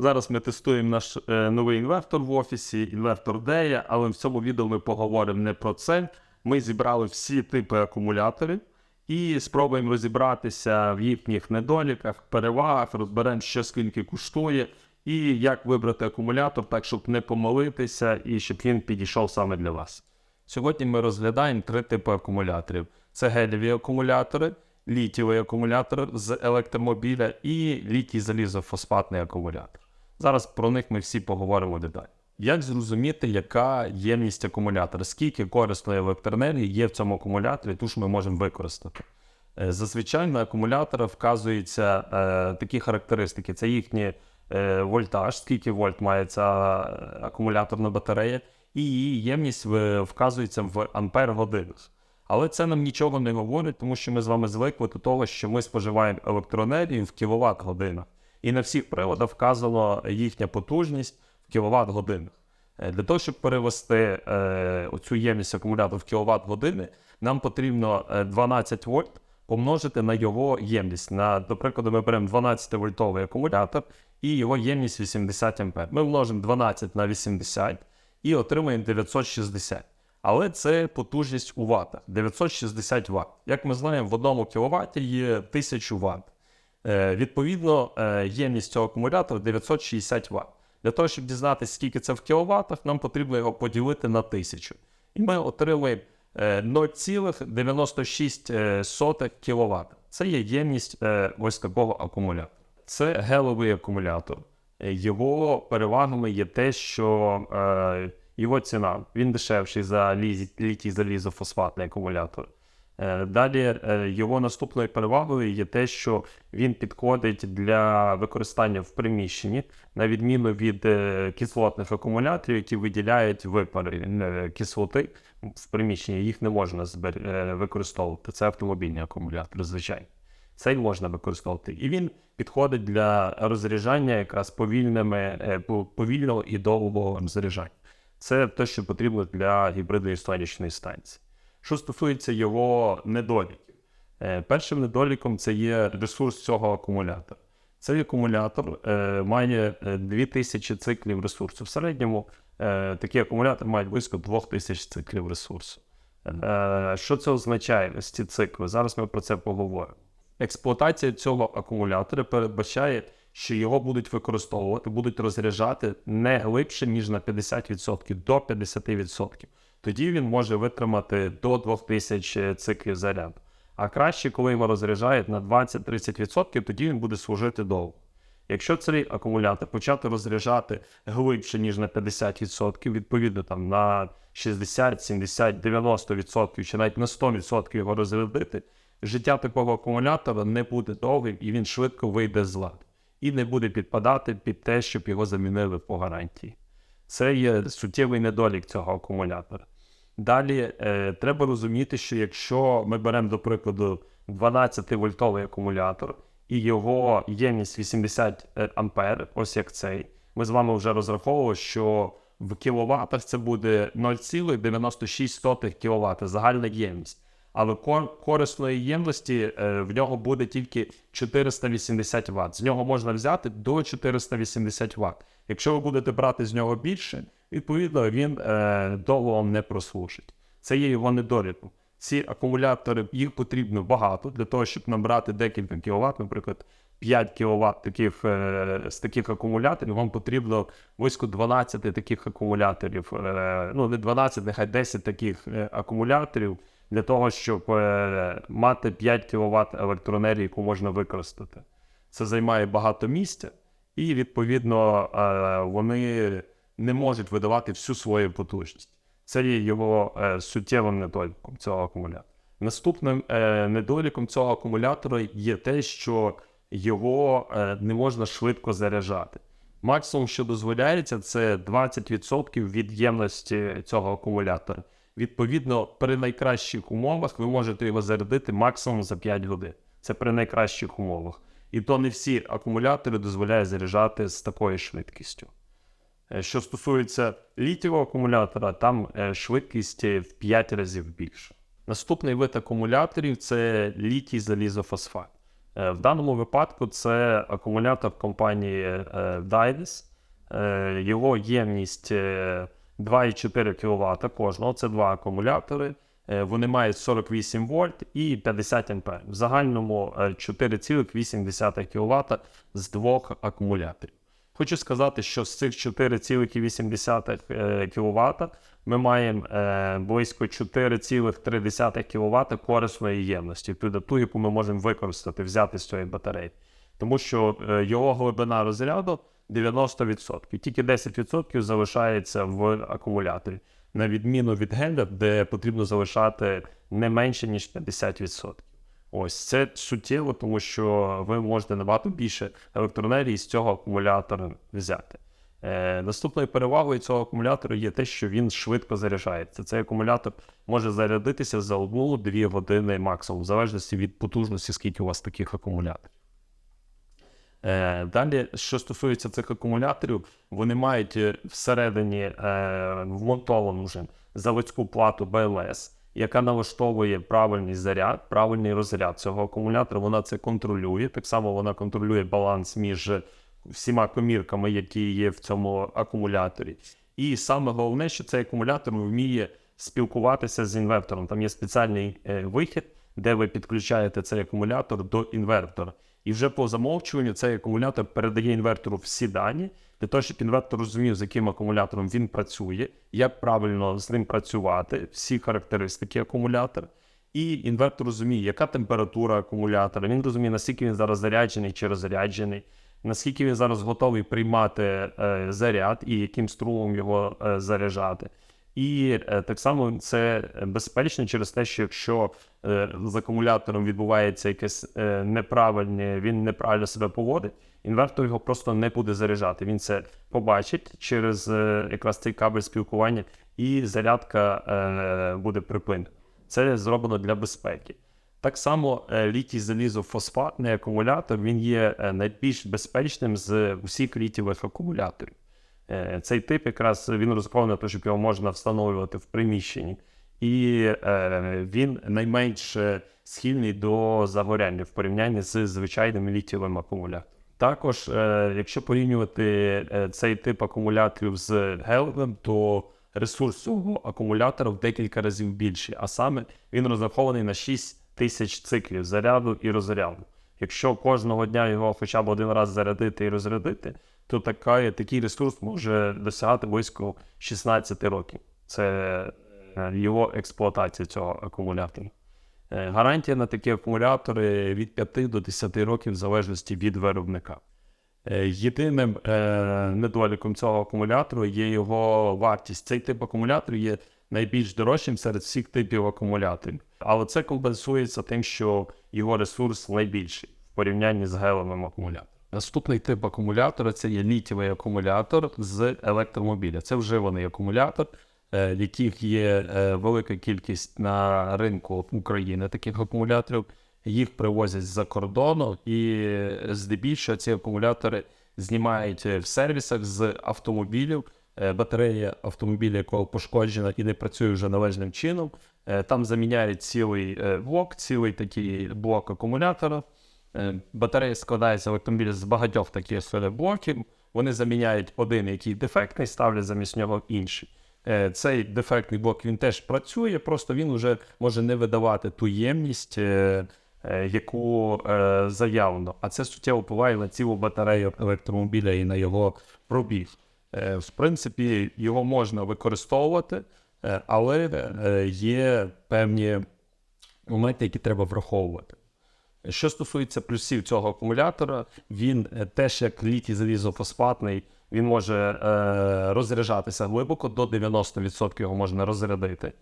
Зараз ми тестуємо наш е, новий інвертор в офісі, інвертор Дея, але в цьому відео ми поговоримо не про це. Ми зібрали всі типи акумуляторів і спробуємо розібратися в їхніх недоліках, перевагах, розберемо, що скільки коштує, і як вибрати акумулятор так, щоб не помилитися і щоб він підійшов саме для вас. Сьогодні ми розглядаємо три типи акумуляторів: це гелєві акумулятори, літієвий акумулятор з електромобіля і літій залізофосфатний акумулятор. Зараз про них ми всі поговоримо детально. Як зрозуміти, яка ємність акумулятора? Скільки корисної електроенергії є в цьому акумуляторі, ту ж ми можемо використати? Е, Зазвичай на акумулятора вказуються е, такі характеристики: це їхній е, вольтаж, скільки вольт має ця е, акумуляторна батарея, і її ємність вказується в ампер годинах. Але це нам нічого не говорить, тому що ми з вами звикли до того, що ми споживаємо електроенергію в кіловат годинах. І на всіх приладах вказано їхня потужність в кіловат годинах. Е, Для того, щоб перевести е, оцю ємність акумулятора в кіловат години, нам потрібно е, 12 вольт помножити на його ємність. На, до прикладу, ми беремо 12-вольтовий акумулятор і його ємність 80 ампер. Ми множимо 12 на 80 і отримаємо 960. Але це потужність у ваттах 960 Вт. Як ми знаємо, в одному кВт є 1000 Вт. Е, відповідно, е, ємність цього акумулятора 960 Вт. Для того, щоб дізнатися, скільки це в кіловатах, нам потрібно його поділити на 1000. І ми отримаємо е, 0,96 кВт. Це є ємність е, ось такого акумулятора. Це геловий акумулятор. Е, Його перевагами є те, що е, його ціна він дешевший за літій залізофосфатний акумулятор. Е, Далі е, його наступною перевагою є те, що він підходить для використання в приміщенні, на відміну від е, кислотних акумуляторів, які виділяють випари кислоти в приміщенні. Їх не можна використовувати. Це автомобільні акумулятори, звичайно. Цей можна використовувати. І він підходить для розряджання якраз повільними, по- повільного і довгого розряджання. Це те, що потрібно для гібридної сонячної станції. Що стосується його недоліків, Е, першим недоліком це є ресурс цього акумулятора. Цей акумулятор е, має е, 2000 циклів ресурсу. В середньому е, такий акумулятор має близько 2000 циклів ресурсу. Е, що це означає, ось ці цикли? Зараз ми про це поговоримо. Експлуатація цього акумулятора передбачає, що його будуть використовувати, будуть розряджати не глибше, ніж на 50%, до 50%. Тоді він може витримати до 2000 циклів заряду. А краще, коли його розряджають на 20-30%, тоді він буде служити довго. Якщо цей акумулятор почати розряджати глибше, ніж на 50%, відповідно там на 60, 70, 90% чи навіть на 100% його розрядити, життя такого акумулятора не буде довгим і він швидко вийде з ладу. І не буде підпадати під те, щоб його замінили по гарантії. Це є суттєвий недолік цього акумулятора. Далі е, треба розуміти, що якщо ми беремо, до прикладу, 12-вольтовий акумулятор і його ємність 80 е, ампер, ось як цей, ми з вами вже розраховували, що в кіловатах це буде 0,96 кВт загальна ємність. Але корисної ємності е, в нього буде тільки 480 Вт. З нього можна взяти до 480 Вт. Якщо ви будете брати з нього більше, відповідно він е, довго не прослужить. Це є його недоліком. Ці акумулятори їх потрібно багато для того, щоб набрати декілька кВт, наприклад, 5 кВт таких, е, з таких акумуляторів, вам потрібно близько 12 таких акумуляторів. Е, ну, не 12, нехай 10 таких е, акумуляторів для того, щоб е, мати 5 кВт електроенергії, яку можна використати. Це займає багато місця, і відповідно е, вони не можуть видавати всю свою потужність. Це є його е, суттєвим недоліком цього акумулятора. Наступним е, недоліком цього акумулятора є те, що його е, не можна швидко заряджати. Максимум, що дозволяється, це 20% від ємності цього акумулятора. Відповідно, при найкращих умовах ви можете його зарядити максимум за 5 годин. Це при найкращих умовах. І то не всі акумулятори дозволяють заряджати з такою швидкістю. Е, Що стосується літівого акумулятора, там е, швидкість е, в 5 разів більша. Наступний вид акумуляторів це літій залізофосфат. В даному випадку це акумулятор компанії. Е, Його ємність е, 2,4 кВт кожного. Це два акумулятори. Вони мають 48 вольт і 50 А. В загальному е, 4,8 кВт з двох акумуляторів. Хочу сказати, що з цих 4,8 кВт ми маємо е, близько 4,3 кВт корисної ємності, ту, яку ми можемо використати, взяти з цієї батареї. Тому що е, його глибина розряду 90%. Тільки 10% залишається в акумуляторі, на відміну від геля, де потрібно залишати не менше, ніж 50%. Ось це суттєво, тому що ви можете набагато більше електроенергії з цього акумулятора взяти. Е, наступною перевагою цього акумулятора є те, що він швидко заряджається. Цей акумулятор може зарядитися за 1-2 години максимум, в залежності від потужності, скільки у вас таких акумуляторів. Е, далі, що стосується цих акумуляторів, вони мають е, всередині е, вмонтовану вже заводську плату BLS, яка налаштовує правильний заряд, правильний розряд цього акумулятора. Вона це контролює. Так само вона контролює баланс між всіма комірками, які є в цьому акумуляторі. І саме головне, що цей акумулятор вміє спілкуватися з інвертором. Там є спеціальний е, вихід, де ви підключаєте цей акумулятор до інвертора. І вже по замовчуванню цей акумулятор передає інвертору всі дані, для того, щоб інвестор розумів, з яким акумулятором він працює, як правильно з ним працювати, всі характеристики акумулятора. І інвертор розуміє, яка температура акумулятора. Він розуміє, наскільки він зараз заряджений чи розряджений, наскільки він зараз готовий приймати е, заряд і яким струмом його е, заряджати. І е, так само це безпечно через те, що якщо е, з акумулятором відбувається якесь е, неправильне, він неправильно себе поводить, інвертор його просто не буде заряджати. Він це побачить через якраз цей кабель спілкування, і зарядка буде припинена. Це зроблено для безпеки. Так само літій залізофосфатний акумулятор він є найбільш безпечним з усіх літієвих акумуляторів. Е, Цей тип якраз він розрахований на те, щоб його можна встановлювати в приміщенні, і е, він найменш схильний до загоряння в порівнянні з звичайним літієвим акумулятором. Також, е, якщо порівнювати цей тип акумуляторів з гелевим, то ресурс цього акумулятора в декілька разів більший, а саме він розрахований на 6 тисяч циклів заряду і розряду. Якщо кожного дня його хоча б один раз зарядити і розрядити, то така, такий ресурс може досягати близько 16 років. Це е, його експлуатація цього акумулятора. Е, Гарантія на такі акумулятори від 5 до 10 років в залежності від виробника. Е, Єдиним недоліком цього акумулятору є його вартість. Цей тип акумулятору є найбільш дорожчим серед всіх типів акумуляторів. Але це компенсується тим, що його ресурс найбільший в порівнянні з гелевим акумулятором. Наступний тип акумулятора це є літієвий акумулятор з електромобіля. Це вживаний акумулятор, е, яких є е, велика кількість на ринку України таких акумуляторів. Їх привозять з-за кордону, і здебільшого ці акумулятори знімають е, в сервісах з автомобілів. Батарея автомобіля, якого пошкоджена і не працює вже належним чином. Там заміняють цілий блок, цілий такий блок акумулятора. Е, Батарея складається в автомобілі з багатьох таких блоків. Вони заміняють один, який дефектний, ставлять замість нього інший. Е, Цей дефектний блок він теж працює, просто він вже може не видавати ту ємність, е, яку заявлено. А це суттєво впливає на цілу батарею електромобіля і на його пробіг. В принципі, його можна використовувати, але є певні моменти, які треба враховувати. Що стосується плюсів цього акумулятора, він е, теж як літій залізофосфатний, він може е, розряджатися глибоко, до 90% його можна розрядити.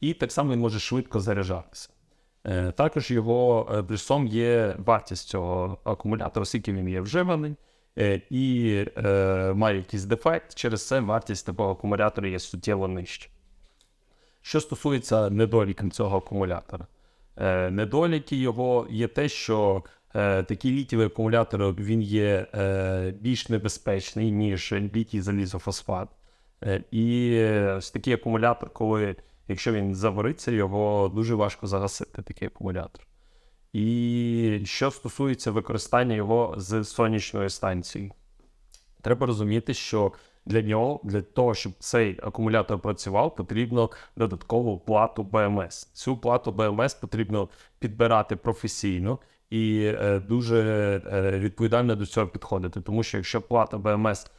І так само він може швидко заряджатися. Е, також його е, плюсом є вартість цього акумулятора, оскільки він є вживаний е, і е, має якийсь дефект, через це вартість такого акумулятора є суттєво нижча. Що стосується недоліків цього акумулятора, недоліки його є те, що е, такий літієвий акумулятор він є е, більш небезпечний, ніж літій залізофосфат. Е, і е, ось такий акумулятор, коли якщо він загориться, його дуже важко загасити, такий акумулятор. І що стосується використання його з сонячної станції, треба розуміти, що для нього, для того, щоб цей акумулятор працював, потрібно додаткову плату БМС. Цю плату БМС потрібно підбирати професійно і е, дуже е, відповідально до цього підходити. Тому що якщо плата БМС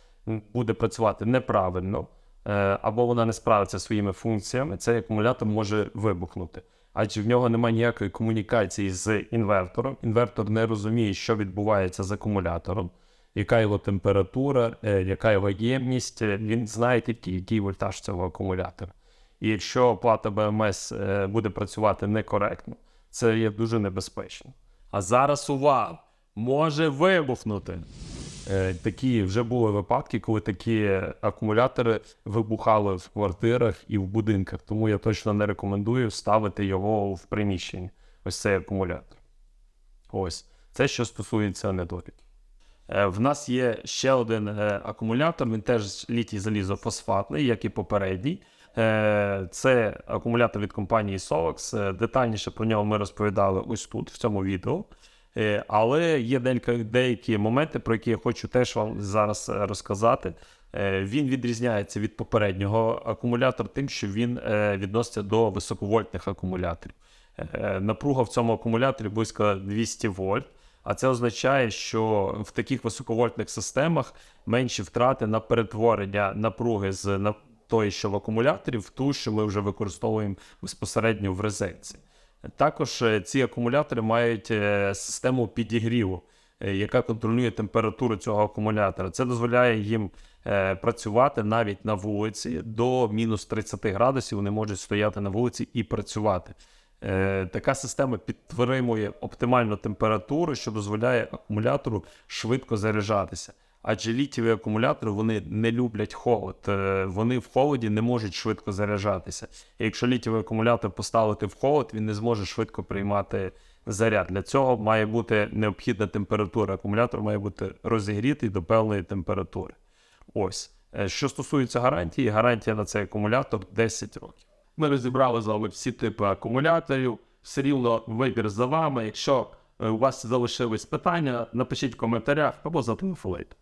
буде працювати неправильно, е, або вона не справиться своїми функціями, цей акумулятор може вибухнути. Адже в нього немає ніякої комунікації з інвертором. Інвертор не розуміє, що відбувається з акумулятором, яка його температура, е, яка його ємність. Е, Він знає тільки, який вольтаж цього акумулятора. І якщо плата БМС е, буде працювати некоректно, це є дуже небезпечно. А зараз увага! Може вибухнути. Такі вже були випадки, коли такі акумулятори вибухали в квартирах і в будинках. Тому я точно не рекомендую ставити його в приміщенні. Ось цей акумулятор. Ось це що стосується недоліків. Е, В нас є ще один е, акумулятор, він теж літій залізофосфатний, як і попередній. Е, Це акумулятор від компанії Solex. Детальніше про нього ми розповідали ось тут, в цьому відео. Але є деякі, моменти, про які я хочу теж вам зараз розказати. Він відрізняється від попереднього акумулятора тим, що він відноситься до високовольтних акумуляторів. Напруга в цьому акумуляторі близько 200 вольт. А це означає, що в таких високовольтних системах менші втрати на перетворення напруги з на тої, що в акумуляторі, в ту, що ми вже використовуємо безпосередньо в розетці. Також е, ці акумулятори мають е, систему підігріву, е, яка контролює температуру цього акумулятора. Це дозволяє їм працювати навіть на вулиці до мінус 30 градусів. Вони можуть стояти на вулиці і працювати. Е, Така система підтримує оптимальну температуру, що дозволяє акумулятору швидко заряджатися. Адже літієві акумулятори вони не люблять холод. Е, Вони в холоді не можуть швидко заряджатися. І якщо літієвий акумулятор поставити в холод, він не зможе швидко приймати заряд. Для цього має бути необхідна температура. Акумулятор має бути розігрітий до певної температури. Ось. Е, Що стосується гарантії, гарантія на цей акумулятор 10 років. Ми розібрали з вами всі типи акумуляторів. Все рівно вибір за вами. Якщо е, у вас залишились питання, напишіть в коментарях або зателефонуйте.